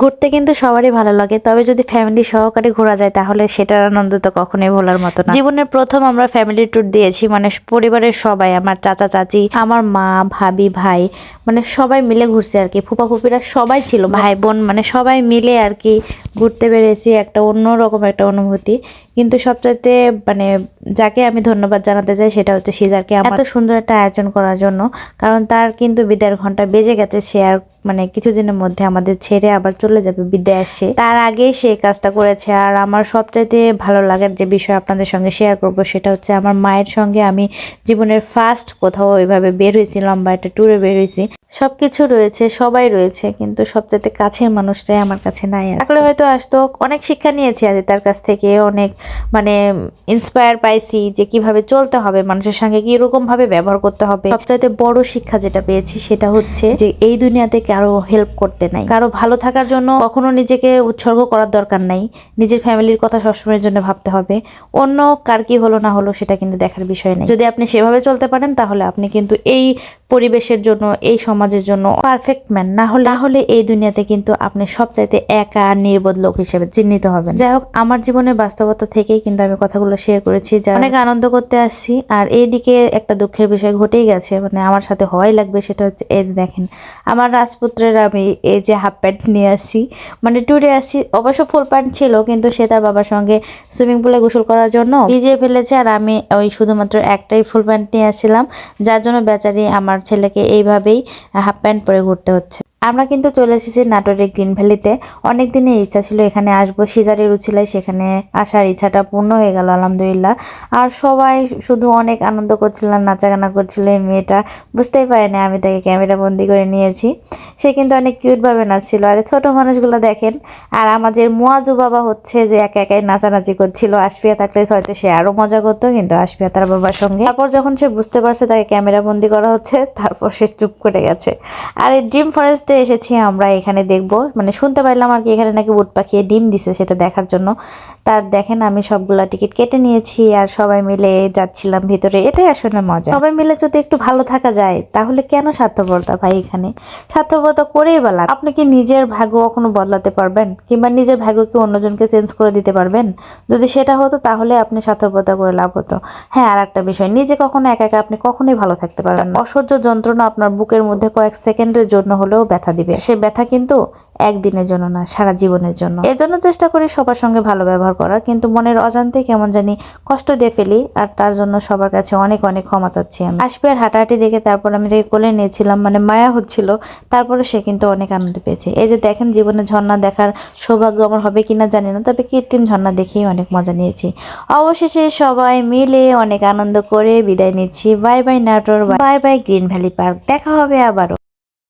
ঘুরতে কিন্তু সবারই ভালো লাগে। তবে যদি ফ্যামিলি সহকারে ঘোরা যায়, তাহলে সেটার আনন্দ তো কখনোই ভোলার মতো না। জীবনের প্রথম আমরা ফ্যামিলি ট্যুর দিয়েছি মানে পরিবারের সবাই, আমার চাচা, চাচি, আমার মা, ভাবি, ভাই মানে সবাই মিলে ঘুরছে আর কি। ফুপা, ফুপিরা সবাই ছিল, ভাই, বোন মানে সবাই মিলে আর কি ঘুরতে বেরিয়েছি, একটা অন্যরকম একটা অনুভূতি। কিন্তু সবচাইতে মানে যাকে আমি ধন্যবাদ জানাতে চাই সেটা হচ্ছে সিজারকে এত সুন্দর একটা আয়োজন করার জন্য, কারণ তার কিন্তু বিদায়ের ঘণ্টা বেজে গেছে, সে আর মানে কিছুদিনের মধ্যে আমাদের ছেড়ে আবার চলে যাবে আসে তার আগেই সে কাজটা করেছে, আর আমার সবচাইতে ভালো লাগার যে বিষয় আপনাদের সঙ্গে শেয়ার করব সেটা হচ্ছে আমার মায়ের সঙ্গে আমি জীবনের ফার্স্ট কোথাও এভাবে বের হয়েছি, লম্বা একটা ট্যুরে বের হয়েছি। সবকিছু রয়েছে, সবাই রয়েছে, কিন্তু সবচাইতে কাছের মানুষটাই আমার কাছে নাই আসলে হয়তো আসতো, অনেক শিক্ষা নিয়েছি আজ তার কাছ থেকে, অনেক মানে ইন্সপায়ার পাইছি যে কীভাবে চলতে হবে, মানুষের সঙ্গে কীরকম ভাবে ব্যবহার করতে হবে। সবচাইতে বড় শিক্ষা যেটা পেয়েছি সেটা হচ্ছে যে এই দুনিয়াতে কারও হেল্প করতে নাই। কারও ভালো থাকার জন্য কখনো নিজেকে উৎসর্গ করার দরকার নাই। নিজের ফ্যামিলির কথা সবসময়ের জন্য ভাবতে হবে। অন্য কার কি হলো না হলো সেটা কিন্তু দেখার বিষয় নেই। যদি আপনি সেভাবে চলতে পারেন, তাহলে আপনি কিন্তু এই পরিবেশের জন্য এই সমাজের জন্য পারফেক্ট ম্যান না হলে না হলে এই দুনিয়াতে কিন্তু আপনি সবচাইতে একা নির্বোধ লোক হিসেবে চিহ্নিত হবেন। যাই হোক আমার জীবনের বাস্তবতা থেকেই কিন্তু আমি কথাগুলো শেয়ার করেছি যা অনেক আনন্দ করতে আসছি। আর এইদিকে একটা দুঃখের বিষয় ঘটেই গেছে মানে আমার সাথে হওয়াই লাগবে সেটা হচ্ছে এই দেখেন আমার রাজপুত্রের আমি এই যে হাফ প্যান্ট নিয়ে আসি মানে ট্যুরে আসি অবশ্য ফুল প্যান্ট ছিল কিন্তু সে তার বাবার সঙ্গে সুইমিং পুলে গোসল করার জন্য ভিজিয়ে ফেলেছে। আর আমি ওই শুধুমাত্র একটাই ফুল প্যান্ট নিয়ে আসছিলাম যার জন্য বেচারি আমার ছেলেকে এইভাবেই হাফ প্যান্ট পরে ঘুরতে হচ্ছে। আমরা কিন্তু চলে এসেছি নাটোরের গ্রিন ভ্যালিতে। অনেক দিনের ইচ্ছা ছিল এখানে আসব। সিজারের উচিলায় সেখানে আসার ইচ্ছাটা পূর্ণ হয়ে গেল, আলহামদুলিল্লাহ। আর সবাই শুধু অনেক আনন্দ করছিলাম নাচাগানা করছিল এই মেয়েটা বুঝতেই পারেনি আমি তাকে ক্যামেরা বন্দি করে নিয়েছি। সে কিন্তু অনেক কিউটভাবে নাচছিল। আর ছোট মানুষগুলো দেখেন, আর আমাদের মোয়াজু বাবা হচ্ছে যে একা একাই নাচানাচি করছিল। আশফিয়া থাকলে হয়তো সে আরও মজা করতো, কিন্তু আশফিয়া তার বাবার সঙ্গে। তারপর যখন সে বুঝতে পারছে তাকে ক্যামেরা বন্দি করা হচ্ছে, তারপর সে চুপ করে গেছে। আর এই ড্রিম ফরেস্টে এসেছি, আমরা এখানে দেখব। মানে শুনতে পারলাম আর কি, এখানে নাকি উট পাখিয়ে ডিম দিছে সেটা দেখার জন্য। তার দেখেন, আমি সবগুলা টিকিট কেটে নিয়েছি আর সবাই মিলে যাচ্ছিলাম ভিতরে। এটাই আসলে মজা। সবাই মিলে যদি একটু ভালো থাকা যায়, তাহলে কেন স্বার্থপরতা ভাই এখানে? স্বার্থপরতা করেই বলা আপনি কি নিজের ভাগ্য কখনো বদলাতে পারবেন? কিংবা নিজের ভাগ্য কি অন্যজনকে চেঞ্জ করে দিতে পারবেন? যদি সেটা হতো, তাহলে আপনি স্বার্থপরতা করে লাভ হতো। হ্যাঁ আর একটা বিষয়, নিজে কখনো একা একা আপনি কখনোই ভালো থাকতে পারবেন অসহ্য যন্ত্রণা আপনার বুকের মধ্যে কয়েক সেকেন্ডের জন্য হলেও ব্যথা দিবে। সে ব্যথা কিন্তু একদিনের জন্য না, সারা জীবনের জন্য। এজন্য চেষ্টা করি সবার সঙ্গে ভালো ব্যবহার করার, কিন্তু মনের অজান্তে কেমন জানি কষ্ট দিয়ে ফেলি, আর তার জন্য সবার কাছে অনেক অনেক ক্ষমা চাচ্ছি আমি। আসবে আর হাঁটাহাঁটি দেখে তারপর আমি তাকে কোলে নিয়েছিলাম মানে মায়া হচ্ছিল, তারপরে সে কিন্তু অনেক আনন্দ পেয়েছে। এই যে দেখেন জীবনে ঝর্ণা দেখার সৌভাগ্য আমার হবে কিনা জানি না, তবে কৃত্রিম ঝর্ণা দেখেই অনেক মজা নিয়েছি। অবশেষে সবাই মিলে অনেক আনন্দ করে বিদায় নিচ্ছি। Bye bye Natore, bye bye green valley park. দেখা হবে আবারও।